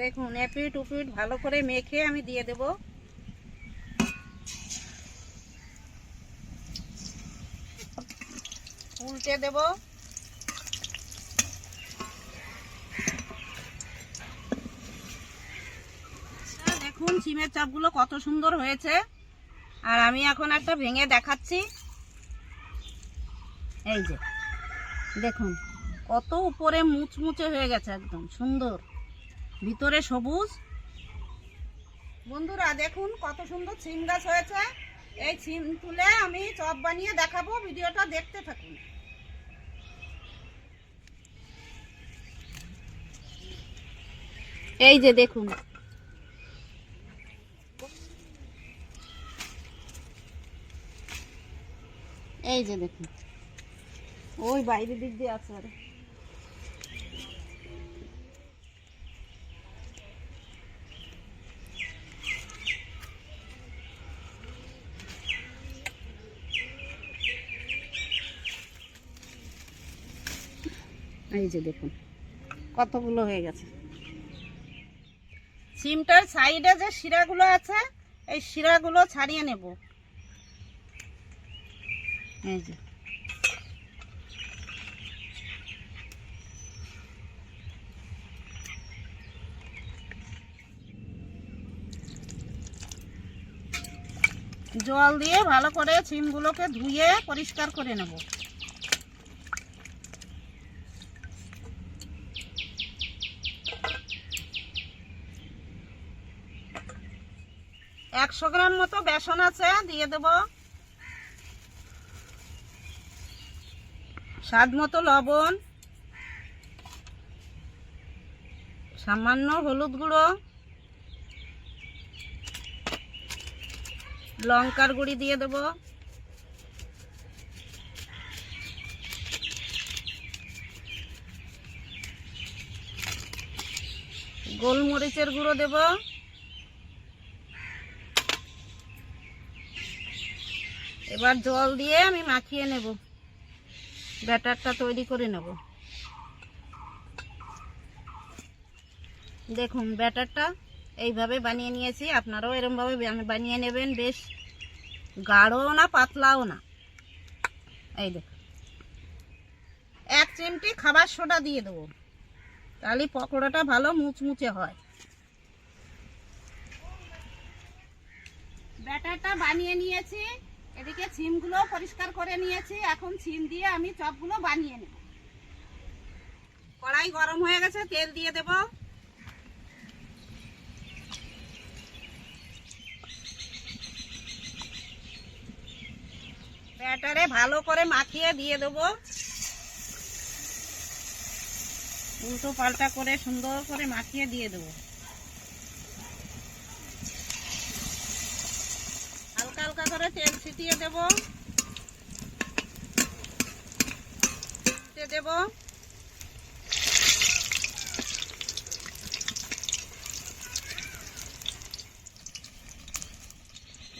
দেখুন এপিট উপিট ভালো করে মেখে আমি দিয়ে দেব। উল্টে দেব। আচ্ছা, দেখুন সিমের চাপগুলো কত সুন্দর হয়েছে। আর আমি এখন একটা ভেঙে দেখাচ্ছি। এই যে দেখুন কত উপরে মুচমুচে হয়ে গেছে একদম সুন্দর। ভিতরে সবুজ। বন্ধুরা দেখুন কত সুন্দর সিম গাছ হয়েছে। এই সিম তুলে আমি চপ বানিয়ে দেখাবো ভিডিওটা দেখতে থাকুন। এই যে দেখুন। এই যে দেখুন। ওই বাইরের দিক দিয়ে আছে আরে। এই যে দেখুন, কতগুলো হয়ে গেছে। সিমটার সাইডে যে শিরাগুলো আছে, এই শিরাগুলো ছাড়িয়ে নেব। এই যে। জল দিয়ে ভালো করে সিমগুলোকে ধুয়ে পরিষ্কার করে নেব। একশো গ্রাম মতো বেসন আছে, দিয়ে দেব স্বাদ মতো লবণ, সামান্য হলুদ গুঁড়ো, লঙ্কার গুঁড়ি দিয়ে দেব। গোলমরিচের গুঁড়ো দেব। এবার জল দিয়ে আমি মাখিয়ে নেব। ব্যাটারটা তৈরি করে নেব। দেখুন, ব্যাটারটা এইভাবে বানিয়ে নিয়েছি। আপনারাও এরমভাবে বানিয়ে নেবেন। বেশ গাঢ়ও না, পাতলাও না। এই দেখুন। এক চিমটি খাবার সোডা দিয়ে দেবো। তাহলে পকোড়াটা ভালো মুচমুচে হয়। ব্যাটারটা বানিয়ে নিয়েছি। এদিকে সিমগুলো পরিষ্কার করে নিয়েছি। এখন সিম দিয়ে আমি চপগুলো বানিয়ে নেব। কড়াই গরম হয়ে গেছে, তেল দিয়ে দেব। ব্যাটারে ভালো করে মাখিয়ে দিয়ে দেব। উল্টো পাল্টা করে সুন্দর করে মাখিয়ে দিয়ে দেবো। করে তেল ছিটিয়ে দেব। দেব।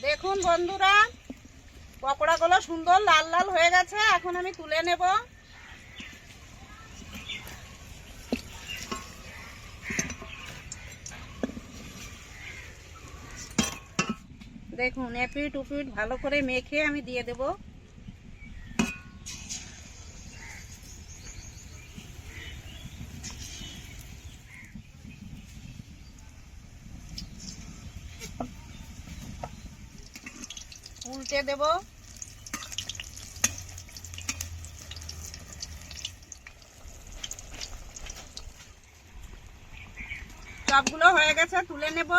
দেখুন বন্ধুরা, পকোড়াগুলো সুন্দর লাল লাল হয়ে গেছে, এখন আমি তুলে নেব। দেখুন এপিট উপিট ভালো করে মেখে আমি দিয়ে দেব। উল্টে দেব। সবগুলো হয়ে গেছে, তুলে নেব।